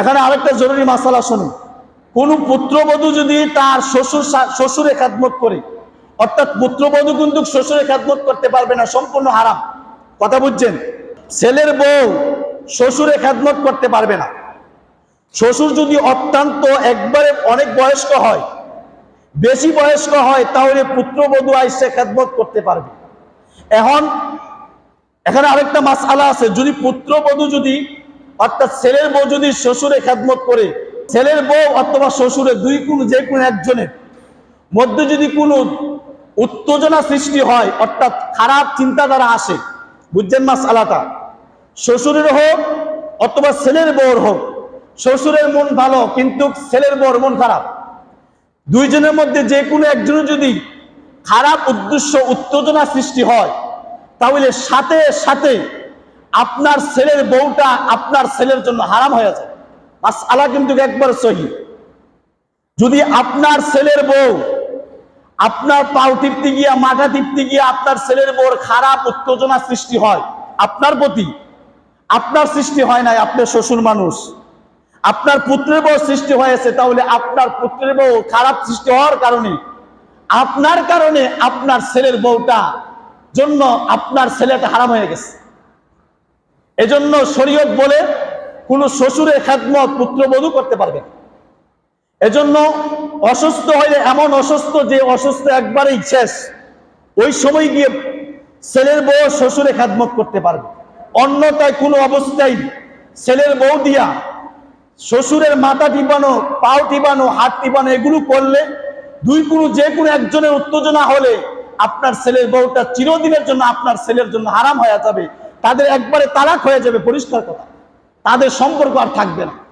এখানে আরেকটা জরুরি মাসালা শুনুন। কোন পুত্রবধূ যদি তার শ্বশুর শ্বশুরে খাদমত করে, অর্থাৎ পুত্রবধূ কিন্তু শ্বশুরে খাদমত করতে পারবে না, সম্পূর্ণ হারাম। কথা বুঝছেন? ছেলের বউ শ্বশুরে খাদমত করতে পারবে না। শ্বশুর যদি অত্যন্ত একবারে অনেক বয়স্ক হয়, বেশি বয়স্ক হয়, তাহলে পুত্রবধূ আইসে খেদমত করতে পারবে। এখন, এখানে আরেকটা মাসালা আছে। যদি পুত্রবধূ যদি অর্থাৎ ছেলের বউ যদি শ্বশুরে খেদমত করে, ছেলের বউ অথবা শ্বশুরে দুই কোন যে কোনো একজনের মধ্যে যদি কোনো উত্তেজনা সৃষ্টি হয়, অর্থাৎ খারাপ চিন্তাধারা আসে, বুঝছেন মাসালাটা? শ্বশুরের হোক অথবা ছেলের বউর হোক, শ্বশুরের মন ভালো, কিন্তু ছেলের বউর মন খারাপ। দুইজনের মধ্যে যে কোনো একজনের যদি খারাপ উদ্দেশ্য, উত্তেজনা সৃষ্টি হয়, তাহলে সাথে সাথে আপনার ছেলের বউটা আপনার ছেলের জন্য হারাম হয়ে যায় মাস আলা কিন্তু একবার সহি। যদি আপনার ছেলের বউ আপনার পাও টিপতে গিয়া, মাথা টিপতে গিয়া আপনার ছেলের বউর খারাপ উত্তেজনা সৃষ্টি হয়, আপনার প্রতি, আপনার সৃষ্টি হয় নাই আপনার শ্বশুর মানুষ, আপনার পুত্রের বউ সৃষ্টি হয়েছে, তাহলে আপনার পুত্রের বউ খারাপ সৃষ্টি হওয়ার কারণে, আপনার কারণে আপনার ছেলের বউটা জন্য আপনার ছেলেটা হারাম হয়ে গেছে। এজন্য শরীয়ত বলে কোন শ্বশুরের খেদমত পুত্রবধূ করতে পারবে এজন্য অসুস্থ হলে এমন অসুস্থ যে অসুস্থ একবারেই শেষ। ওই সময় গিয়ে ছেলের বউ শ্বশুরে খেদমত করতে পারবে। অন্যতায় কোনো অবস্থায় ছেলের বউ দিয়া শ্বশুরের মাথা টিপানো, পাও টিপানো, হাত টিপানো এগুলো করলে দুই কোনো যে কোনো একজনের উত্তেজনা হলে আপনার ছেলের বউটা চিরদিনের জন্য আপনার ছেলের জন্য হারাম হয়ে যাবে। তাদের একবারে তালাক হয়ে যাবে পরিষ্কার কথা। তাদের সম্পর্ক আর থাকবে না।